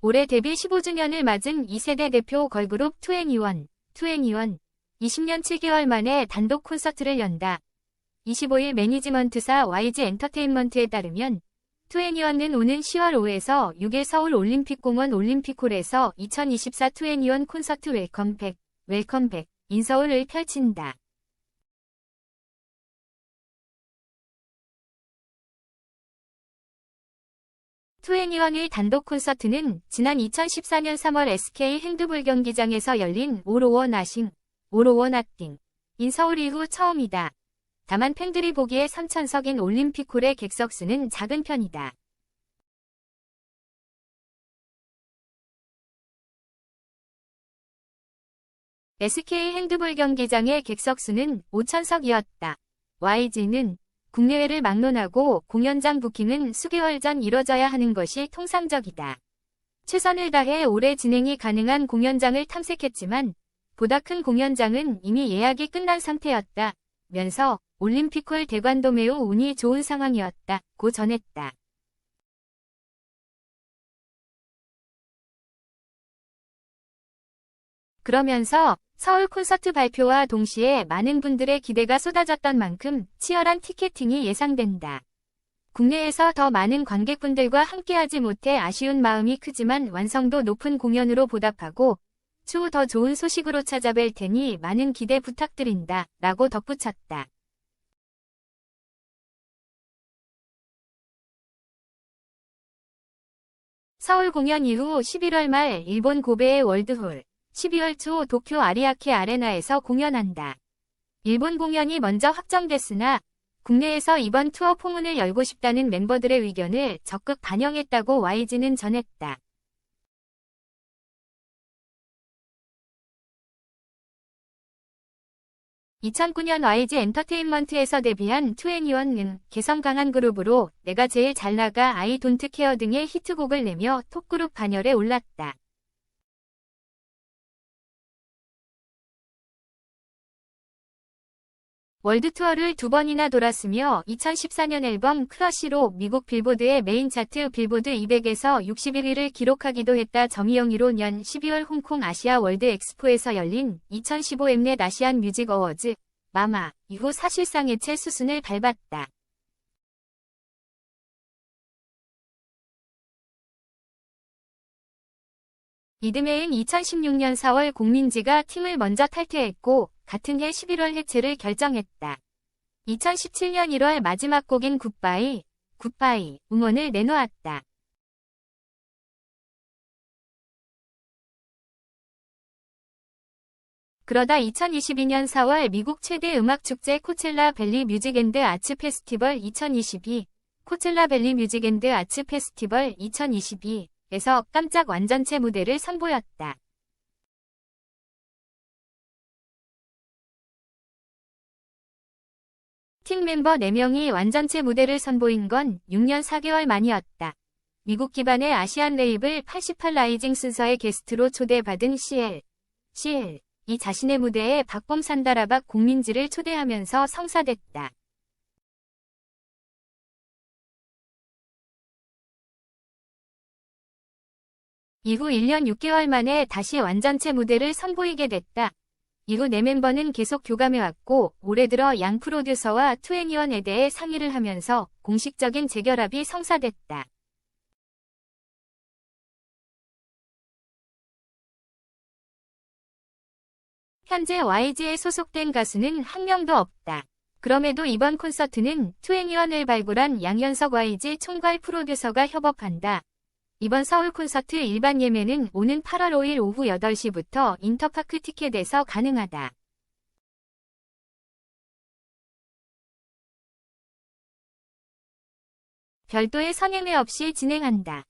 올해 데뷔 15주년을 맞은 2세대 대표 걸그룹 2NE1, 2NE1, 20년 7개월 만에 단독 콘서트를 연다. 25일 매니지먼트사 YG 엔터테인먼트에 따르면 2NE1은 오는 10월 5에서 6일 서울 올림픽공원 올림픽홀에서 2024 2NE1 콘서트 웰컴백, 웰컴백, 인서울을 펼친다. 투애니원의 단독 콘서트는 지난 2014년 3월 SK 핸드볼 경기장에서 열린 오로원 아싱, 오로원 아띵, 인 서울 이후 처음이다. 다만 팬들이 보기에 3천석인 올림픽홀의 객석 수는 작은 편이다. SK 핸드볼 경기장의 객석 수는 5천석이었다. YG는 국내외를 막론하고 공연장 부킹은 수개월 전 이뤄져야 하는 것이 통상적이다. 최선을 다해 올해 진행이 가능한 공연장을 탐색했지만 보다 큰 공연장은 이미 예약이 끝난 상태였다. 면서 올림픽홀 대관도 매우 운이 좋은 상황이었다. 고 전했다. 그러면서 서울 콘서트 발표와 동시에 많은 분들의 기대가 쏟아졌던 만큼 치열한 티켓팅이 예상된다. 국내에서 더 많은 관객분들과 함께하지 못해 아쉬운 마음이 크지만 완성도 높은 공연으로 보답하고 추후 더 좋은 소식으로 찾아뵐 테니 많은 기대 부탁드린다. 라고 덧붙였다. 서울 공연 이후 11월 말 일본 고베의 월드홀, 12월 초 도쿄 아리아케 아레나에서 공연한다. 일본 공연이 먼저 확정됐으나 국내에서 이번 투어 포문을 열고 싶다는 멤버들의 의견을 적극 반영했다고 YG는 전했다. (2009년) YG 엔터테인먼트에서 데뷔한 2NE1은 개성 강한 그룹으로 내가 제일 잘 나가 아이 돈트 케어 등의 히트곡을 내며 톱그룹 반열에 올랐다. 월드 투어를 두 번이나 돌았으며 2014년 앨범 크러쉬로 미국 빌보드의 메인 차트 빌보드 200에서 61위를 기록하기도 했다. 정의영이로 년 12월 홍콩 아시아 월드 엑스포에서 열린 2015 엠넷 아시안 뮤직 어워즈 마마 이후 사실상 해체 수순을 밟았다. 이듬해인 2016년 4월 공민지가 팀을 먼저 탈퇴했고 같은 해 11월 해체를 결정했다. 2017년 1월 마지막 곡인 굿바이, 굿바이 음원을 내놓았다. 그러다 2022년 4월 미국 최대 음악 축제 코첼라 벨리 뮤직앤드 아츠 페스티벌 2022, 코첼라 벨리 뮤직앤드 아츠 페스티벌 2022 에서 깜짝 완전체 무대를 선보였다. 팀 멤버 4명이 완전체 무대를 선보인 건 6년 4개월 만이었다. 미국 기반의 아시안 레이블 88 라이징 순서의 게스트로 초대받은 CL, CL, 이 자신의 무대에 박범 산다라박 공민지를 초대하면서 성사됐다. 이후 1년 6개월 만에 다시 완전체 무대를 선보이게 됐다. 이후 네 멤버는 계속 교감해왔고 올해 들어 양 프로듀서와 투애니원에 대해 상의를 하면서 공식적인 재결합이 성사됐다. 현재 YG에 소속된 가수는 한 명도 없다. 그럼에도 이번 콘서트는 투애니원을 발굴한 양현석 YG 총괄 프로듀서가 협업한다. 이번 서울 콘서트 일반 예매는 오는 8월 5일 오후 8시부터 인터파크 티켓에서 가능하다. 별도의 선예매 없이 진행한다.